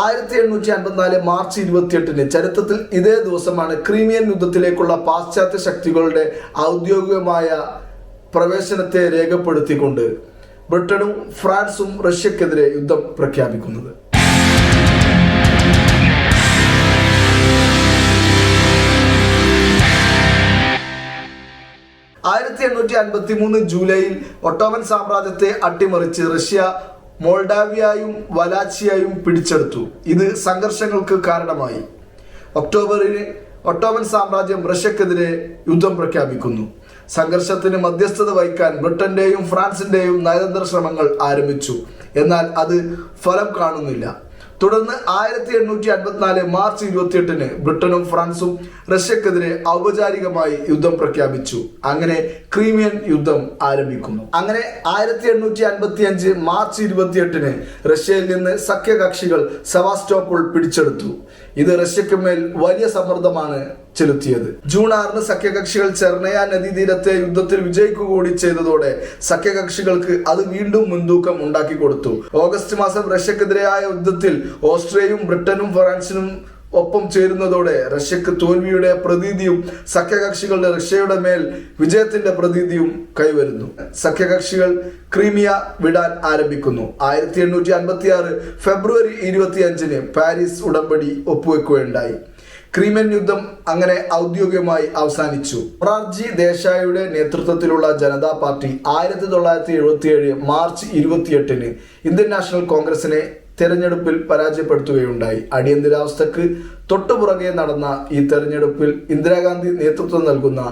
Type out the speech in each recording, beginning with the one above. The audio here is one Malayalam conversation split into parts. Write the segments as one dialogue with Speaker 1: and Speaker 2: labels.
Speaker 1: ആയിരത്തി എണ്ണൂറ്റി അൻപത്തിനാല് മാർച്ച് ഇരുപത്തിയെട്ടിന് ചരിത്രത്തിൽ ഇതേ ദിവസമാണ് ക്രീമിയൻ യുദ്ധത്തിലേക്കുള്ള പാശ്ചാത്യ ശക്തികളുടെ ഔദ്യോഗികമായ പ്രവേശനത്തെ രേഖപ്പെടുത്തിക്കൊണ്ട് ബ്രിട്ടനും ഫ്രാൻസും റഷ്യക്കെതിരെ യുദ്ധം പ്രഖ്യാപിക്കുന്നത്. ആയിരത്തി എണ്ണൂറ്റി അൻപത്തി മൂന്ന് ജൂലൈയിൽ ഒട്ടോമൻ സാമ്രാജ്യത്തെ അട്ടിമറിച്ച് റഷ്യ മോൾഡാവിയായും വലാച്ചിയായും പിടിച്ചെടുത്തു. ഇത് സംഘർഷങ്ങൾക്ക് കാരണമായി. ഒക്ടോബറിന് ഒട്ടോമൻ സാമ്രാജ്യം റഷ്യക്കെതിരെ യുദ്ധം പ്രഖ്യാപിക്കുന്നു. സംഘർഷത്തിന് മധ്യസ്ഥത വഹിക്കാൻ ബ്രിട്ടന്റെയും ഫ്രാൻസിന്റെയും നയതന്ത്ര ശ്രമങ്ങൾ ആരംഭിച്ചു. എന്നാൽ അത് ഫലം കാണുന്നില്ല. തുടർന്ന് ആയിരത്തി എണ്ണൂറ്റി അൻപത്തിനാല് മാർച്ച് ഇരുപത്തിയെട്ടിന് ബ്രിട്ടനും ഫ്രാൻസും റഷ്യക്കെതിരെ ഔപചാരികമായി യുദ്ധം പ്രഖ്യാപിച്ചു. അങ്ങനെ ക്രീമിയൻ യുദ്ധം ആരംഭിക്കുന്നു. അങ്ങനെ ആയിരത്തി എണ്ണൂറ്റി അൻപത്തി അഞ്ച് മാർച്ച് ഇരുപത്തിയെട്ടിന് റഷ്യയിൽ നിന്ന് സഖ്യകക്ഷികൾ സെവാസ്റ്റോപ്പോൾ പിടിച്ചെടുത്തു. ഇത് റഷ്യക്ക് മേൽ വലിയ സമ്മർദ്ദമാണ് ചെലുത്തിയത്. ജൂൺ ആറിന് സഖ്യകക്ഷികൾ ചെർണയ നദീതീരത്തെ യുദ്ധത്തിൽ വിജയിക്കുക കൂടി ചെയ്തതോടെ സഖ്യകക്ഷികൾക്ക് അത് വീണ്ടും മുൻതൂക്കം ഉണ്ടാക്കി കൊടുത്തു. ഓഗസ്റ്റ് മാസം റഷ്യക്കെതിരായ യുദ്ധത്തിൽ ഓസ്ട്രിയയും ബ്രിട്ടനും ഫ്രാൻസിനും ഒപ്പം ചേരുന്നതോടെ റഷ്യക്ക് തോൽവിയുടെ പ്രതീതിയും സഖ്യകക്ഷികളുടെ റഷ്യയുടെ മേൽ വിജയത്തിന്റെ പ്രതീതിയും കൈവരുന്നു. സഖ്യകക്ഷികൾ ക്രീമിയ വിടാൻ ആരംഭിക്കുന്നു. ആയിരത്തി എണ്ണൂറ്റി അൻപത്തി ആറ് ഫെബ്രുവരി പാരീസ് ഉടമ്പടി ഒപ്പുവെക്കുകയുണ്ടായി. ക്രീമൻ യുദ്ധം അങ്ങനെ ഔദ്യോഗികമായി അവസാനിച്ചു. മൊറാർജി ദേശായിയുടെ നേതൃത്വത്തിലുള്ള ജനതാ പാർട്ടി ആയിരത്തി തൊള്ളായിരത്തി എഴുപത്തി ഏഴ് മാർച്ച് ഇരുപത്തിയെട്ടിന് ഇന്ത്യൻ നാഷണൽ കോൺഗ്രസിനെ തെരഞ്ഞെടുപ്പിൽ പരാജയപ്പെടുത്തുകയുണ്ടായി. അടിയന്തരാവസ്ഥക്ക് തൊട്ടുപുറകെ നടന്ന ഈ തെരഞ്ഞെടുപ്പിൽ ഇന്ദിരാഗാന്ധി നേതൃത്വം നൽകുന്ന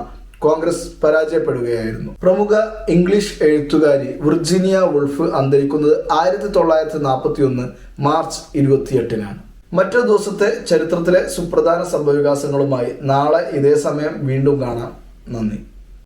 Speaker 1: കോൺഗ്രസ് പരാജയപ്പെടുകയായിരുന്നു. പ്രമുഖ ഇംഗ്ലീഷ് എഴുത്തുകാരി വിർജീനിയ വുൾഫ് അന്തരിക്കുന്നത് ആയിരത്തി തൊള്ളായിരത്തി നാൽപ്പത്തി ഒന്ന് മാർച്ച് ഇരുപത്തിയെട്ടിനാണ്. മറ്റൊരു ദിവസത്തെ ചരിത്രത്തിലെ സുപ്രധാന സംഭവവികാസങ്ങളുമായി നാളെ ഇതേ സമയം വീണ്ടും കാണാം. നന്ദി.